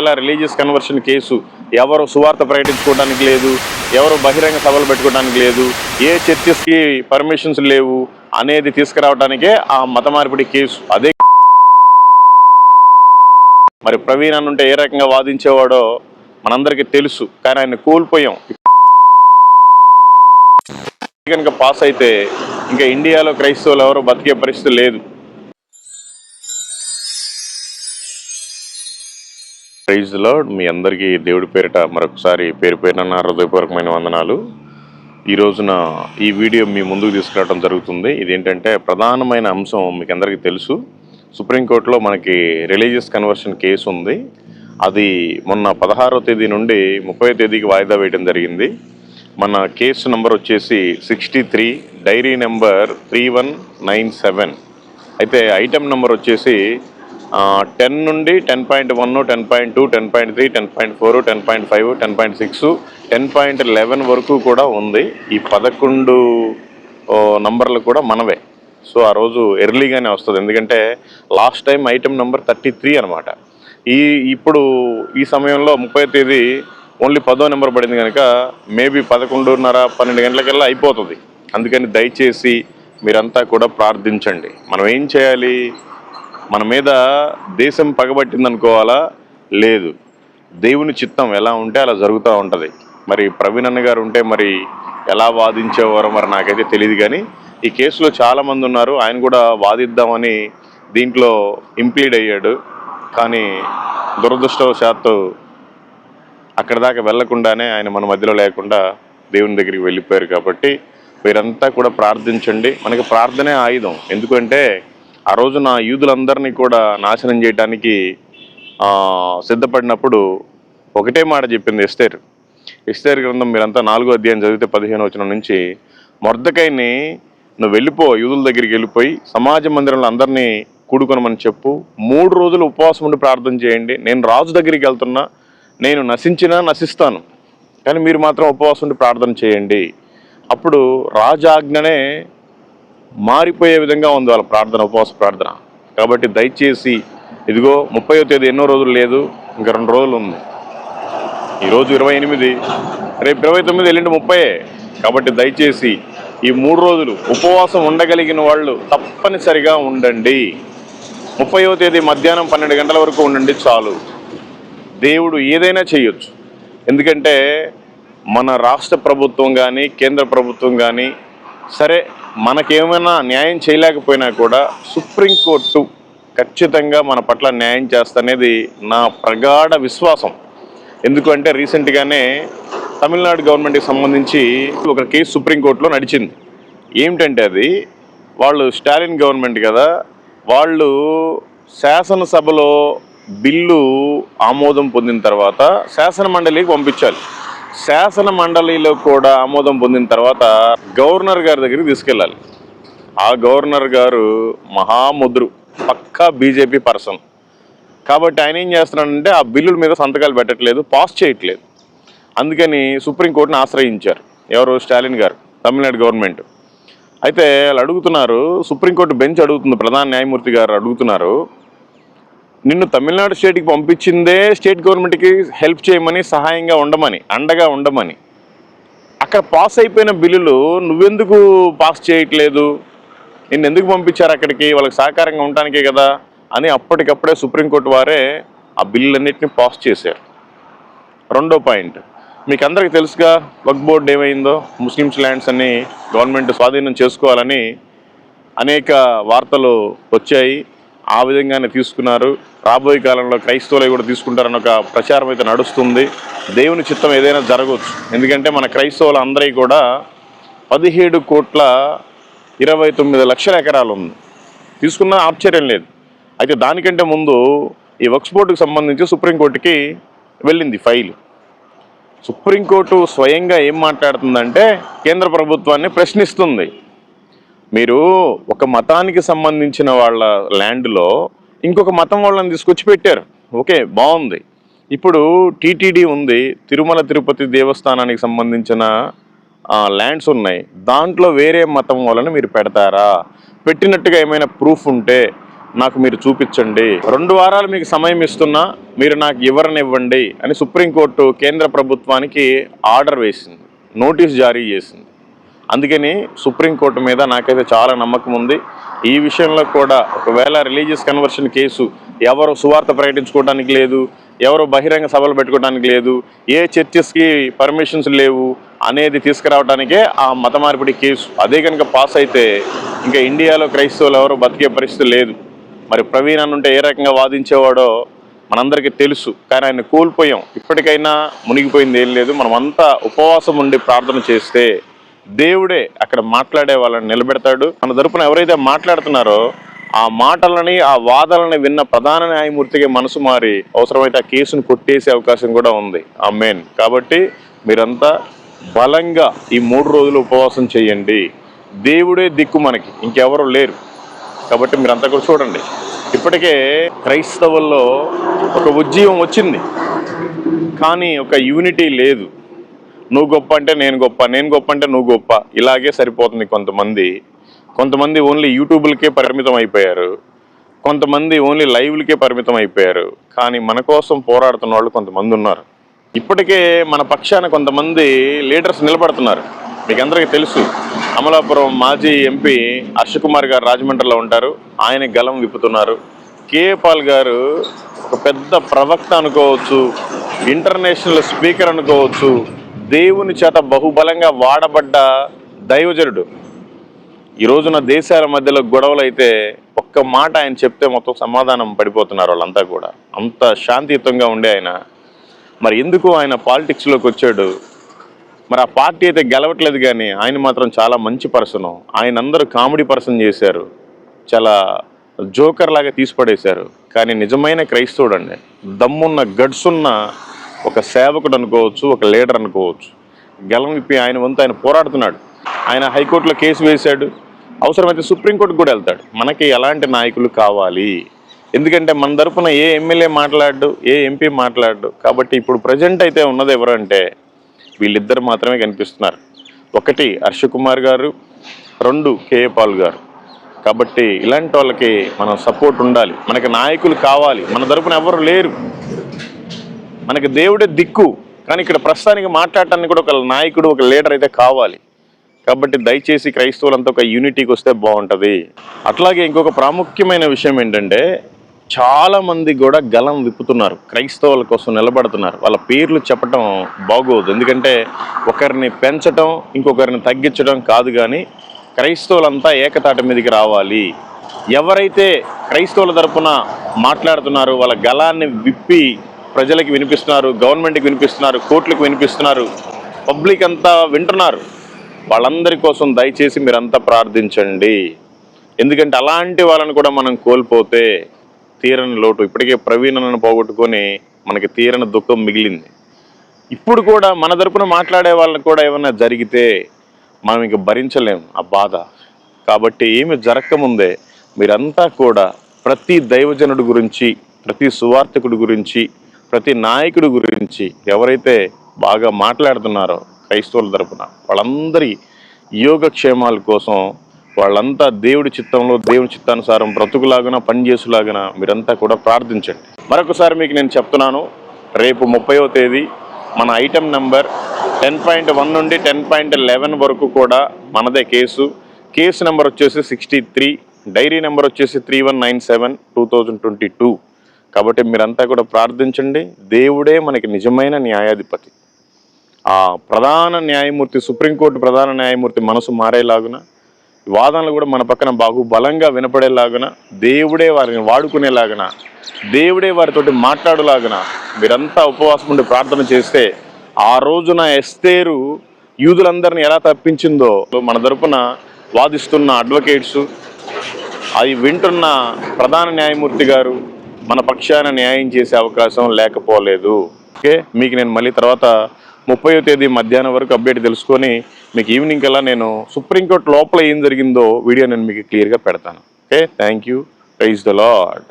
ఎలా religious conversion case ఎవరు సువార్త ప్రకటించుకోవడానికి లేదు ఎవరు బహిరంగ సభలు పెట్టుకోవడానికి లేదు ఏ చర్చెస్కి పర్మిషన్స్ లేవు అనేది తీసుకురావడానికే ఆ మత మార్పిడి కేసు. అదే మరి ప్రవీణ్ అని ఉంటే ఏ రకంగా వాదించేవాడో మనందరికీ తెలుసు కానీ ఆయన కోల్పోయాం. కనుక పాస్ అయితే ఇంకా ఇండియాలో క్రైస్తవులు ఎవరు బతికే పరిస్థితి లేదు. ప్రైజ్లో మీ అందరికీ దేవుడి పేరిట మరొకసారి పేరు పేరున హృదయపూర్వకమైన వందనాలు. ఈ రోజున ఈ వీడియో మీ ముందుకు తీసుకురావడం జరుగుతుంది. ఇదేంటంటే ప్రధానమైన అంశం మీకు అందరికీ తెలుసు. సుప్రీంకోర్టులో మనకి రిలీజియస్ కన్వర్షన్ కేసు ఉంది. అది మొన్న పదహారో తేదీ నుండి ముప్పై తేదీకి వాయిదా వేయడం జరిగింది. మన కేసు నెంబర్ వచ్చేసి sixty three diary number three one nine seven. అయితే ఐటమ్ నెంబర్ వచ్చేసి టెన్ నుండి ten point one ten point two ten point three ten point four ten point five ten point six ten point eleven వరకు కూడా ఉంది. ఈ పదకొండు నంబర్లు కూడా మనవే. సో ఆ రోజు ఎర్లీగానే వస్తుంది. ఎందుకంటే last time item number thirty three అనమాట ఈ ఇప్పుడు ఈ సమయంలో ముప్పై తేదీ ఓన్లీ పదో నెంబర్ పడింది కనుక మేబీ పదకొండున్నర పన్నెండు గంటలకల్లా అయిపోతుంది. అందుకని దయచేసి మీరంతా కూడా ప్రార్థించండి. మనం ఏం చేయాలి? మన మీద దేశం పగబట్టింది అనుకోవాలా లేదు. దేవుని చిత్తం ఎలా ఉంటే అలా జరుగుతూ ఉంటుంది. మరి ప్రవీణ్ అన్న గారు ఉంటే మరి ఎలా వాదించేవారో మరి నాకైతే తెలియదు కానీ ఈ కేసులో చాలామంది ఉన్నారు. ఆయన కూడా వాదిద్దామని దీంట్లో ఇంప్లీడ్ అయ్యాడు. కానీ దురదృష్టవశాత్తు అక్కడ దాకా వెళ్ళకుండానే ఆయన మన మధ్యలో లేకుండా దేవుని దగ్గరికి వెళ్ళిపోయారు కాబట్టి వీరంతా కూడా ప్రార్థించండి. మనకి ప్రార్థనే ఆయుధం. ఎందుకంటే ఆ రోజు నా యూదులందరినీ కూడా నాశనం చేయడానికి సిద్ధపడినప్పుడు ఒకటే మాట చెప్పింది ఎస్తేర్. ఎస్తేర్ గ్రంథం మీరంతా నాలుగో అధ్యాయం చదివితే పదిహేను వచ్చిన నుంచి మొర్దకైని నువ్వు వెళ్ళిపో యూదుల దగ్గరికి వెళ్ళిపోయి సమాజ మందిరంలో అందరినీ కూడుకొనమని చెప్పు. మూడు రోజులు ఉపవాసం ఉండి ప్రార్థన చేయండి. నేను రాజు దగ్గరికి వెళ్తున్నా నేను నశించినా నశిస్తాను. కానీ మీరు మాత్రం ఉపవాసం ఉండి ప్రార్థన చేయండి. అప్పుడు రాజాజ్ఞనే మారిపోయే విధంగా ఉంది వాళ్ళ ప్రార్థన ఉపవాస ప్రార్థన. కాబట్టి దయచేసి ఇదిగో ముప్పయో తేదీ ఎన్నో రోజులు లేదు ఇంకా రెండు రోజులు ఉంది. ఈరోజు ఇరవై ఎనిమిది రేపు ఇరవై తొమ్మిది ఎల్లుండి ముప్పై కాబట్టి దయచేసి ఈ మూడు రోజులు ఉపవాసం ఉండగలిగిన వాళ్ళు తప్పనిసరిగా ఉండండి. ముప్పయో తేదీ మధ్యాహ్నం పన్నెండు గంటల వరకు ఉండండి చాలు. దేవుడు ఏదైనా చేయొచ్చు. ఎందుకంటే మన రాష్ట్ర ప్రభుత్వం కానీ కేంద్ర ప్రభుత్వం కానీ సరే మనకేమైనా న్యాయం చేయలేకపోయినా కూడా సుప్రీంకోర్టు ఖచ్చితంగా మన పట్ల న్యాయం చేస్తనేది నా ప్రగాఢ విశ్వాసం. ఎందుకంటే రీసెంట్గానే తమిళనాడు గవర్నమెంట్కి సంబంధించి ఒక కేసు సుప్రీంకోర్టులో నడిచింది. ఏమిటంటే అది వాళ్ళు స్టాలిన్ గవర్నమెంట్ కదా వాళ్ళు శాసనసభలో బిల్లు ఆమోదం పొందిన తర్వాత శాసన మండలికి పంపించాలి. శాసన మండలిలో కూడా ఆమోదం పొందిన తర్వాత గవర్నర్ గారి దగ్గరికి తీసుకెళ్ళాలి. ఆ గవర్నర్ గారు మహాముద్రు పక్కా బీజేపీ పర్సన్. కాబట్టి ఆయన ఏం చేస్తున్నాడంటే ఆ బిల్లుల మీద సంతకాలు పెట్టట్లేదు పాస్ చేయట్లేదు. అందుకని సుప్రీంకోర్టుని ఆశ్రయించారు. ఎవరు? స్టాలిన్ గారు తమిళనాడు గవర్నమెంట్. అయితే వాళ్ళు అడుగుతున్నారు సుప్రీంకోర్టు బెంచ్ అడుగుతుంది ప్రధాన న్యాయమూర్తి గారు అడుగుతున్నారు నిన్ను తమిళనాడు స్టేట్కి పంపించిందే స్టేట్ గవర్నమెంట్కి హెల్ప్ చేయమని సహాయంగా ఉండమని అండగా ఉండమని. అక్కడ పాస్ అయిపోయిన బిల్లులు నువ్వెందుకు పాస్ చేయట్లేదు? నిన్ను ఎందుకు పంపించారు అక్కడికి? వాళ్ళకి సహకారంగా ఉండటానికే కదా అని అప్పటికప్పుడే సుప్రీంకోర్టు వారే ఆ బిల్లులన్నింటినీ పాస్ చేశారు. రెండో పాయింట్. మీకు అందరికీ తెలుసుగా వక్ బోర్డు ఏమైందో? ముస్లిమ్స్ ల్యాండ్స్ అని గవర్నమెంట్ స్వాధీనం చేసుకోవాలని అనేక వార్తలు వచ్చాయి. ఆ విధంగానే తీసుకున్నారు. రాబోయే కాలంలో క్రైస్తవులు కూడా తీసుకుంటారని ఒక ప్రచారం అయితే నడుస్తుంది. దేవుని చిత్తం ఏదైనా జరగవచ్చు. ఎందుకంటే మన క్రైస్తవులు అందరికీ కూడా పదిహేడు కోట్ల ఇరవై తొమ్మిది లక్షల ఎకరాలు ఉంది. తీసుకున్న ఆశ్చర్యం లేదు. అయితే దానికంటే ముందు ఈ వక్స్ బోర్డుకు సంబంధించి సుప్రీంకోర్టుకి వెళ్ళింది ఫైల్. సుప్రీంకోర్టు స్వయంగా ఏం మాట్లాడుతుందంటే కేంద్ర ప్రభుత్వాన్ని ప్రశ్నిస్తుంది. మీరు ఒక మతానికి సంబంధించిన వాళ్ళ ల్యాండ్లో ఇంకొక మతం వాళ్ళని తీసుకొచ్చి పెట్టారు. ఓకే బాగుంది ఇప్పుడు టీటీడీ ఉంది తిరుమల తిరుపతి దేవస్థానానికి సంబంధించిన ల్యాండ్స్ ఉన్నాయి. దాంట్లో వేరే మతం వాళ్ళని మీరు పెడతారా? పెట్టినట్టుగా ఏమైనా ప్రూఫ్ ఉంటే నాకు మీరు చూపించండి. రెండు వారాలు మీకు సమయం ఇస్తున్నా మీరు నాకు వివరణ అని సుప్రీంకోర్టు కేంద్ర ప్రభుత్వానికి ఆర్డర్ వేసింది. నోటీస్ జారీ చేసింది. అందుకని సుప్రీంకోర్టు మీద నాకైతే చాలా నమ్మకం ఉంది. ఈ విషయంలో కూడా ఒకవేళ రిలీజియస్ కన్వర్షన్ కేసు ఎవరు సువార్త ప్రకటించుకోవడానికి లేదు ఎవరు బహిరంగ సభలు పెట్టుకోవడానికి లేదు ఏ చర్చెస్కి పర్మిషన్స్ లేవు అనేది తీసుకురావడానికే ఆ మత మార్పిడి కేసు. అదే కనుక పాస్ అయితే ఇంకా ఇండియాలో క్రైస్తవులు ఎవరు బతికే పరిస్థితి లేదు. మరి ప్రవీణ్ అని ఉంటే ఏ రకంగా వాదించేవాడో మనందరికీ తెలుసు. కానీ ఆయన కోల్పోయాం. ఇప్పటికైనా మునిగిపోయింది ఏం లేదు. మనమంతా ఉపవాసం ఉండి ప్రార్థన చేస్తే దేవుడే అక్కడ మాట్లాడే వాళ్ళని నిలబెడతాడు. మన తరపున ఎవరైతే మాట్లాడుతున్నారో ఆ మాటలని ఆ వాదనని విన్న ప్రధాన న్యాయమూర్తికి మనసు మారి అవసరమైతే ఆ కేసును కొట్టేసే అవకాశం కూడా ఉంది. ఆ మెయిన్ కాబట్టి మీరంతా బలంగా ఈ మూడు రోజులు ఉపవాసం చేయండి. దేవుడే దిక్కు మనకి. ఇంకెవరు లేరు. కాబట్టి మీరంతా కూడా చూడండి. ఇప్పటికే క్రైస్తవుల్లో ఒక ఉజ్జీవం వచ్చింది. కానీ ఒక యూనిటీ లేదు. నువ్వు గొప్ప అంటే నేను గొప్ప నేను గొప్ప అంటే నువ్వు గొప్ప. ఇలాగే సరిపోతుంది కొంతమంది. కొంతమంది ఓన్లీ యూట్యూబ్లకే పరిమితం అయిపోయారు. కొంతమంది ఓన్లీ లైవ్లకే పరిమితం అయిపోయారు. కానీ మన కోసం పోరాడుతున్న వాళ్ళు కొంతమంది ఉన్నారు. ఇప్పటికే మన పక్షాన కొంతమంది లీడర్స్ నిలబడుతున్నారు. మీకు అందరికీ తెలుసు. అమలాపురం మాజీ ఎంపీ హర్ష కుమార్ గారు రాజమండ్రిలో ఉంటారు. ఆయన గలం విప్పుతున్నారు. కేఏ పాల్ గారు ఒక పెద్ద ప్రవక్త అనుకోవచ్చు. ఇంటర్నేషనల్ స్పీకర్ అనుకోవచ్చు. దేవుని చేత బహుబలంగా వాడబడ్డ దైవజనుడు. ఈ రోజున దేశాల మధ్యలో గొడవలు అయితే ఒక్క మాట ఆయన చెప్తే మొత్తం సమాధానం పడిపోతున్నారు వాళ్ళంతా కూడా. అంత శాంతియుతంగా ఉండే ఆయన. మరి ఎందుకు ఆయన పాలిటిక్స్లోకి వచ్చాడు? మరి ఆ పార్టీ అయితే గెలవట్లేదు కానీ ఆయన మాత్రం చాలా మంచి పర్సన్ ఆయన అందరూ కామెడీ పర్సన్ చేశారు. చాలా జోకర్ లాగా తీసిపడేశారు. కానీ నిజమైన క్రైస్తవుడు అండి. దమ్మున్న గడ్సున్న ఒక సేవకుడు అనుకోవచ్చు ఒక లీడర్ అనుకోవచ్చు. గెలం విప్పి ఆయన వంతు ఆయన పోరాడుతున్నాడు. ఆయన హైకోర్టులో కేసు వేశాడు. అవసరమైతే సుప్రీంకోర్టుకు కూడా వెళ్తాడు. మనకి ఎలాంటి నాయకులు కావాలి? ఎందుకంటే మన తరపున ఏ ఎమ్మెల్యే మాట్లాడు ఏ ఎంపీ మాట్లాడు కాబట్టి ఇప్పుడు ప్రజెంట్ అయితే ఉన్నది ఎవరంటే వీళ్ళిద్దరు మాత్రమే కనిపిస్తున్నారు. ఒకటి హర్ష కుమార్ గారు రెండు కేఏ పాల్ గారు. కాబట్టి ఇలాంటి వాళ్ళకి మనం సపోర్ట్ ఉండాలి. మనకి నాయకులు కావాలి. మన తరపున ఎవరు లేరు. మనకి దేవుడే దిక్కు కానీ ఇక్కడ ప్రస్తుతానికి మాట్లాడటానికి కూడా ఒక నాయకుడు ఒక లీడర్ అయితే కావాలి. కాబట్టి దయచేసి క్రైస్తవులంతా ఒక యూనిటీకి వస్తే బాగుంటుంది. అట్లాగే ఇంకొక ప్రాముఖ్యమైన విషయం ఏంటంటే చాలామంది కూడా గలం విప్పుతున్నారు క్రైస్తవుల కోసం నిలబడుతున్నారు. వాళ్ళ పేర్లు చెప్పటం బాగోదు. ఎందుకంటే ఒకరిని పెంచటం ఇంకొకరిని తగ్గించడం కాదు కానీ క్రైస్తవులంతా ఏకతాటి మీదకి రావాలి. ఎవరైతే క్రైస్తవుల తరపున మాట్లాడుతున్నారో వాళ్ళ గలాన్ని విప్పి ప్రజలకు వినిపిస్తున్నారు గవర్నమెంట్కి వినిపిస్తున్నారు కోర్టులకు వినిపిస్తున్నారు పబ్లిక్ అంతా వింటున్నారు. వాళ్ళందరి కోసం దయచేసి మీరంతా ప్రార్థించండి. ఎందుకంటే అలాంటి వాళ్ళని కూడా మనం కోల్పోతే తీరని లోటు ఇప్పటికే ప్రవీణను పోగొట్టుకొని మనకి తీరని దుఃఖం మిగిలింది. ఇప్పుడు కూడా మన తరపున మాట్లాడే వాళ్ళని కూడా ఏమైనా జరిగితే మనం ఇంక భరించలేం ఆ బాధ. కాబట్టి ఏమి జరగకముందే మీరంతా కూడా ప్రతి దైవజనుడి గురించి ప్రతి సువార్థకుడి గురించి ప్రతి నాయకుడి గురించి ఎవరైతే బాగా మాట్లాడుతున్నారో క్రైస్తవుల తరపున వాళ్ళందరి యోగక్షేమాల కోసం వాళ్ళంతా దేవుడి చిత్తంలో దేవుని చిత్తానుసారం బ్రతుకులాగన పనిచేసులాగన మీరంతా కూడా ప్రార్థించండి. మరొకసారి మీకు నేను చెప్తున్నాను రేపు ముప్పైవ తేదీ మన item number ten point one నుండి టెన్ పాయింట్ లెవెన్ వరకు కూడా మనదే కేసు. కేసు నెంబర్ వచ్చేసి సిక్స్టీ త్రీ డైరీ నెంబర్ వచ్చేసి three one nine seven two thousand twenty two. కాబట్టి మీరంతా కూడా ప్రార్థించండి. దేవుడే మనకి నిజమైన న్యాయాధిపతి. ఆ ప్రధాన న్యాయమూర్తి సుప్రీంకోర్టు ప్రధాన న్యాయమూర్తి మనసు మారేలాగున వాదనలు కూడా మన పక్కన బాగు బలంగా వినపడేలాగున దేవుడే వారిని వాడుకునేలాగున దేవుడే వారితోటి మాట్లాడులాగున మీరంతా ఉపవాసం ఉండి ప్రార్థన చేస్తే ఆ రోజున ఎస్తేరు యూదులందరిని ఎలా తప్పించిందో మన తరపున వాదిస్తున్న అడ్వకేట్స్ అవి వింటున్న ప్రధాన న్యాయమూర్తి గారు మన పక్షాన న్యాయం చేసే అవకాశం లేకపోలేదు. ఓకే? మీకు నేను మళ్ళీ తర్వాత ముప్పయో తేదీ మధ్యాహ్నం వరకు అప్డేట్ తెలుసుకొని మీకు ఈవినింగ్ కల్లా నేను సుప్రీంకోర్టు లోపల ఏం జరిగిందో వీడియో నేను మీకు క్లియర్గా పెడతాను. Okay? Thank you praise the lord